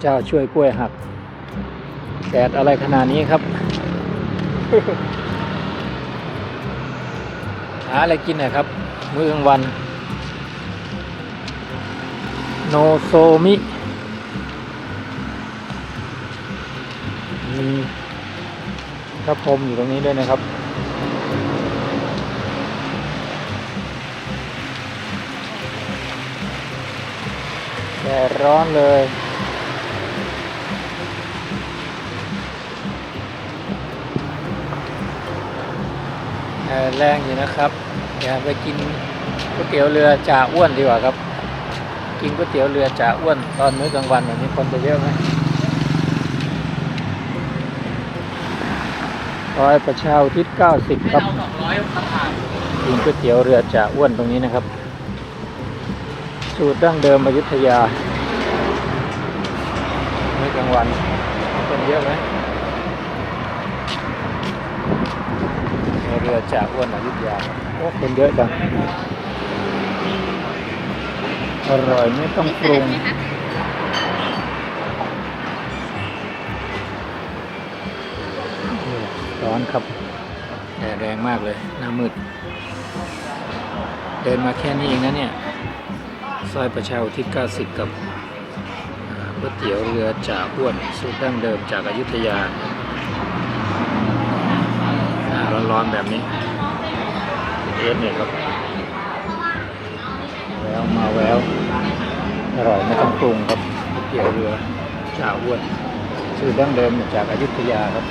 เจ้าช่วยกล้วยหักแดดอะไรขนาดนี้ครับ หาอะไรกินหนะครับ มื้อกลางวัน โนโซมิมีพระพรมอยู่ตรงนี้ด้วยนะครับ แดดร้อนเลย แรงอยู่นะครับอย่าไปกินก๋วยเตี๋ยวเรือจ่าอ้วนดีกว่าครับ กินก๋วยเตี๋ยวเรือจ่าอ้วน ตอนมื้อกลางวันแบบนี้คนจะเยอะไหมซอยประชาทิศ90ครับสองร้อยมาผ่านกินก๋วยเตี๋ยวเรือจ่าอ้วนตรงนี้นะครับ สูตรดั้งเดิมอยุธยามื้อกลางวันคนเยอะไหมเรือจ่าอ้วนอยุธยาโอ้คนเยอะจังอร่อยไม่ต้องปรุงร้อนครับแดดแรงมากเลย หน้ามืด เดินมาแค่นี้เองนะเนี่ย ซอยประชาอุทิศ90 กับอ่าก๋วยเตี๋ยวเรือจ่าอ้วน สูตรดั้งเดิมจากอายุทยาอ่า ร้อนๆแบบนี้เอสเนี่ยครับแววมาแววอร่อยไม่ต้องปรุงครับก๋วยเตี๋ยวเรือจ่าอ้วนสูตรดั้งเดิมจากอายุทยาครับ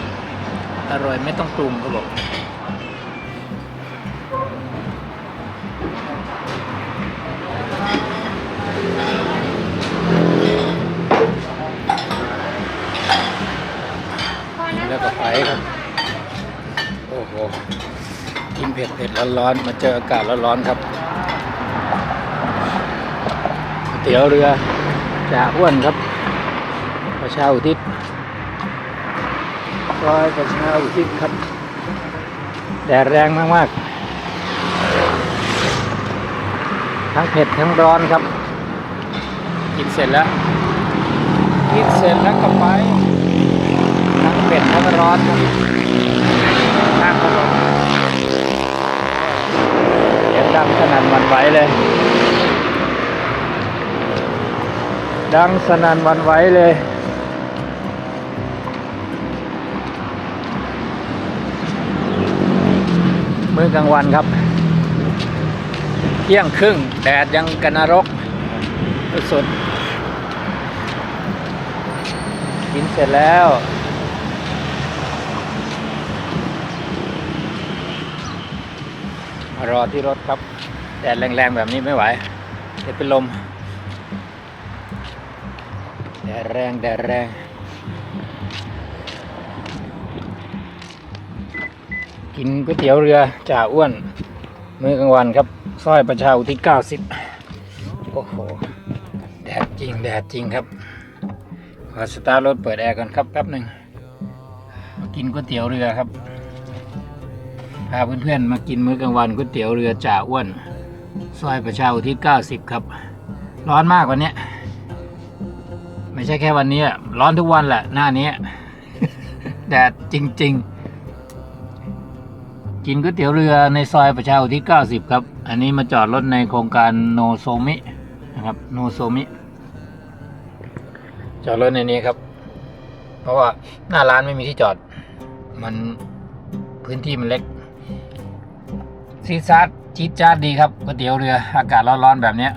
อร่อยไม่ต้องปรุงเขาบอกแล้วก็ไปครับโอ้โหกินเผ็ดเผ็ดร้อนร้อนๆมาเจออากาศร้อนร้อนๆครับเตี๋ยวเรือจ่าอ้วนครับ ประชาอุทิศซอยประชาอุทิศครับ แดดแรงมากๆ ทั้งเผ็ดทั้งร้อนครับ กินเสร็จแล้ว กินเสร็จแล้วก็ไป ทั้งเผ็ดทั้งร้อนครับข้างถนนเสียงดังสนั่นหวัน ไหวเลย ดังสนั่นวันไหวเลยมื้อกลางวันครับ เที่ยงครึ่ง แดดยังกันนรกสุดกินเสร็จแล้ว รอที่รถครับ แดดแรงๆแบบนี้ไม่ไหวเดี๋ยวเป็นลม แดดแรงแดดแรงกินก๋วยเตี๋ยวเรือจ่าอ้วน มื้อกลางวันครับซอยประชาอุทิศ90 โอ้โห แดดจริง แดดจริงครับ ขอสตาร์รถเปิดแอร์ก่อนครับแป๊บหนึ่ง กินก๋วยเตี๋ยวเรือครับ พาเพื่อนๆมากินมื้อกลางวันก๋วยเตี๋ยวเรือจ่าอ้วน ซอยประชาอุทิศ90 ครับ ร้อนมากวันนี้ไม่ใช่แค่วันนี้อะร้อนทุกวันแหละ หน้านี้ แดดจริง ๆ กินก๋วยเตี๋ยวเรือในซอยประชาอุทิศ90 ครับ อันนี้มาจอดรถในโครงการโนโซมินะครับ โนโซมิ จอดรถในนี้ครับ เพราะว่าหน้าร้านไม่มีที่จอด มันพื้นที่มันเล็กซีซาร์ จี๊ดจ้าดดีครับก๋วยเตี๋ยวเรืออากาศร้อนๆแบบนี้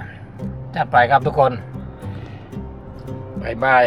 จัดไปครับทุกคนบายบาย